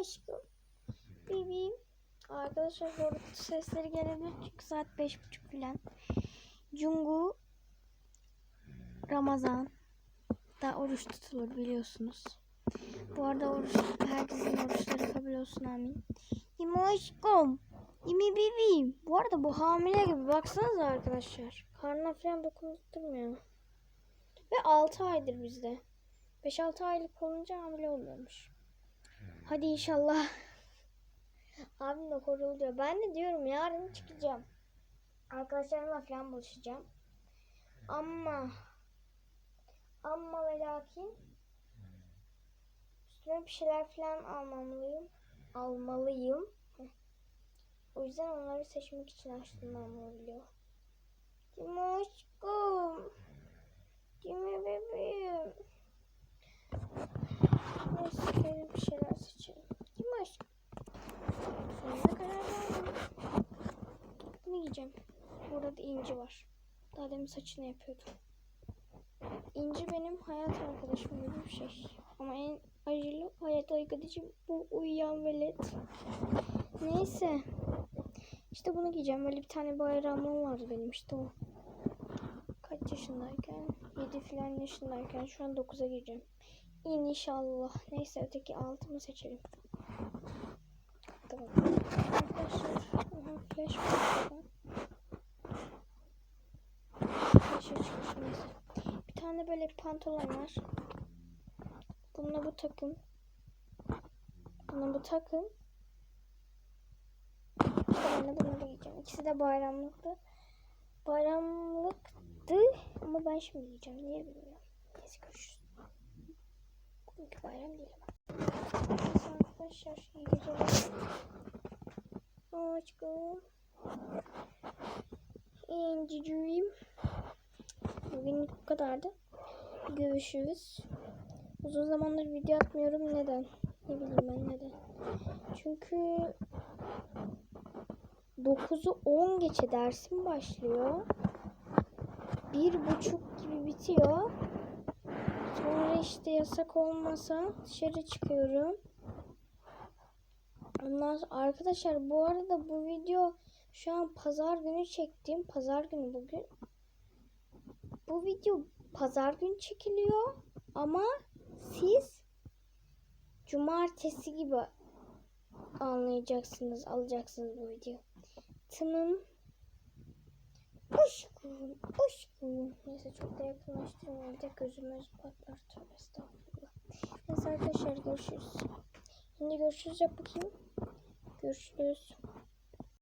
Aşkım. Bebeğim. Arkadaşlar arada sesleri gelebilir çünkü saat beş buçuk falan. Cungu Ramazan da oruç tutulur biliyorsunuz. Bu arada oruç, herkesin oruçları kabul amin. Yeme aşkım. Yeme bebeğim. Bu arada bu hamile gibi baksanıza arkadaşlar. Karnına falan dokundurmuyor. Ve 6 aydır bizde. 5-6 aylık olunca hamile oluyormuş. Hadi inşallah. Abim de horuluyor. Ben de diyorum yarın çıkacağım. Arkadaşlarımla falan buluşacağım. Ama ama ve lakin üstüme bir şeyler falan almalıyım. Almalıyım. O yüzden onları seçmek için açtım ben bu video. Kimi bebeğim? Neyse benim bir şeyler seçelim. Kim aşkım? Sonuna karar verdim. Giyeceğim. Burada inci var. Daha demin saçını yapıyordum. İnci benim hayat arkadaşım gibi bir şey. Ama en acılı hayat arkadaşım bu uyuyan velet. Neyse. İşte bunu giyeceğim. Böyle bir tane bayramım vardı benim işte o. Kaç yaşındayken? 7 falan yaşındayken şu an 9'a gireceğim. İnşallah. Neyse öteki altımı seçelim. Tamam. Arkadaşlar. Flash var burada. Flash'a çıkmış neyse. Bir tane böyle pantolon var. Bununla bu takım. Bununla bu takım. Ben de bunları giyeceğim. İkisi de bayramlıktı. Bayramlıktı ama ben şimdi giyeceğim. Niye bilmiyorum. Neyse görüşürüz. Bugünkü bayram değil ama. Arkadaşlar iyi geceler. Aşkım. İnciciğim. Bugün bu kadardı. Görüşürüz. Uzun zamandır video atmıyorum. Neden? Ne bileyim ben neden. Çünkü 9'u 10 geçe dersim başlıyor. Bir buçuk gibi bitiyor. Sonra işte yasak olmasa dışarı çıkıyorum. Ondan sonra arkadaşlar bu arada bu video şu an pazar günü çektim. Pazar günü bugün. Bu video pazar günü çekiliyor ama siz cumartesi gibi anlayacaksınız, alacaksınız bu video. Tımım Aşkım, aşkım. Neyse çok da yakınlaştırmayayım. De gözümüz patlar. Tövbe estağfurullah. Neyse arkadaşlar görüşürüz. Şimdi görüşürüz yap bakayım. Görüşürüz.